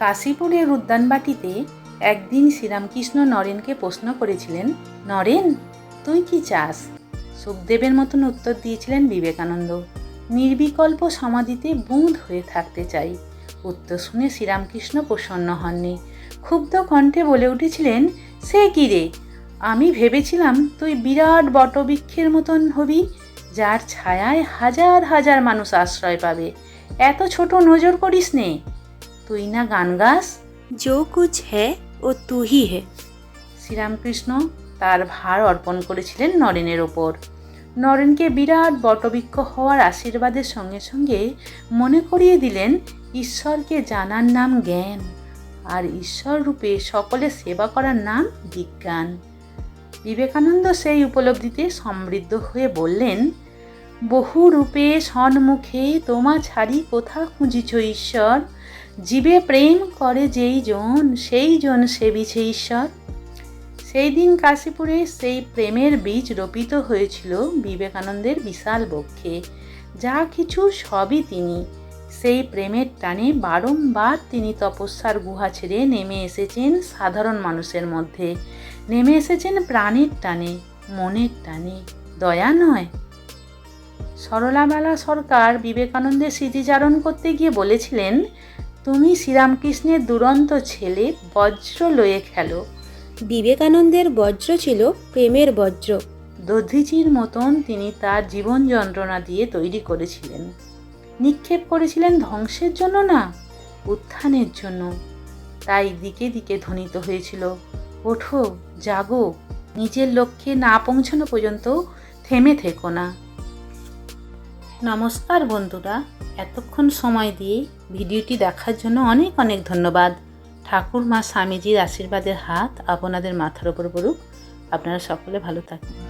কাশীপুরের উদ্যানবাটিতে একদিন শ্রীরামকৃষ্ণ নরেনকে প্রশ্ন করেছিলেন, নরেন, তুই কি চাস? সুখদেবের মতন উত্তর দিয়েছিলেন বিবেকানন্দ, নির্বিকল্প সমাধিতে বুঁদ হয়ে থাকতে চাই। উত্তর শুনে শ্রীরামকৃষ্ণ প্রসন্ন হননি, ক্ষুব্ধ কণ্ঠে বলে উঠেছিলেন, সে কি রে? আমি ভেবেছিলাম তুই বিরাট বটবৃক্ষের মতন হবি, যার ছায়ায় হাজার হাজার মানুষ আশ্রয় পাবে। এত ছোট নজর করিস নে। তুই না গান গাস। জো কুছ হে ও তুহি হে শ্রীরামকৃষ্ণ তার ভার অর্পণ করেছিলেন নরেনের ওপর। নরেনকে বিরাট বটবৃক্ষ হওয়ার আশীর্বাদের সঙ্গে সঙ্গে মনে করিয়ে দিলেন ঈশ্বরকে জানার নাম জ্ঞান আর ঈশ্বর রূপে সকলে সেবা করার নাম বিজ্ঞান। বিবেকানন্দ সেই উপলব্ধিতে সমৃদ্ধ হয়ে বললেন বহু রূপে সন্মুখে তোমা ছাড়ি কোথা খুঁজিছ ঈশ্বর? জীবে প্রেম করে যেই জন, সেই জন সেবিছে ঈশ্বর। সেই দিন কাশীপুরে সেই প্রেমের বীজ রোপিত হয়েছিল বিবেকানন্দের বিশাল বক্ষে। যা কিছু সবই তিনি। সেই প্রেমের টানে বারংবার তিনি তপস্যার গুহা ছেড়ে নেমে এসেছেন সাধারণ মানুষের মধ্যে। নেমে এসেছেন প্রাণের টানে, মনের টানে। দয়া নয়। সরলাবালা সরকার বিবেকানন্দের স্মৃতিচারণ করতে গিয়ে বলেছিলেন তুমি শ্রীরামকৃষ্ণের দুরন্ত ছেলে বজ্র লয়ে খেলো। বিবেকানন্দের বজ্র ছিল প্রেমের বজ্র। দধিচির মতন তিনি তার জীবন যন্ত্রণা দিয়ে তৈরি করেছিলেন। নিক্ষেপ করেছিলেন ধ্বংসের জন্য না উত্থানের জন্য। তাই দিকে দিকে ধ্বনিত হয়েছিল ওঠো জাগো নিজের লক্ষ্যে না পৌঁছানো পর্যন্ত থেমে থেকো না। নমস্কার বন্ধুরা। এতক্ষণ সময় দিয়ে ভিডিওটি দেখার জন্য অনেক অনেক ধন্যবাদ। ঠাকুর মা স্বামীজির আশীর্বাদের হাত আপনাদের মাথার ওপর পড়ুক। আপনারা সকলে ভালো থাকবেন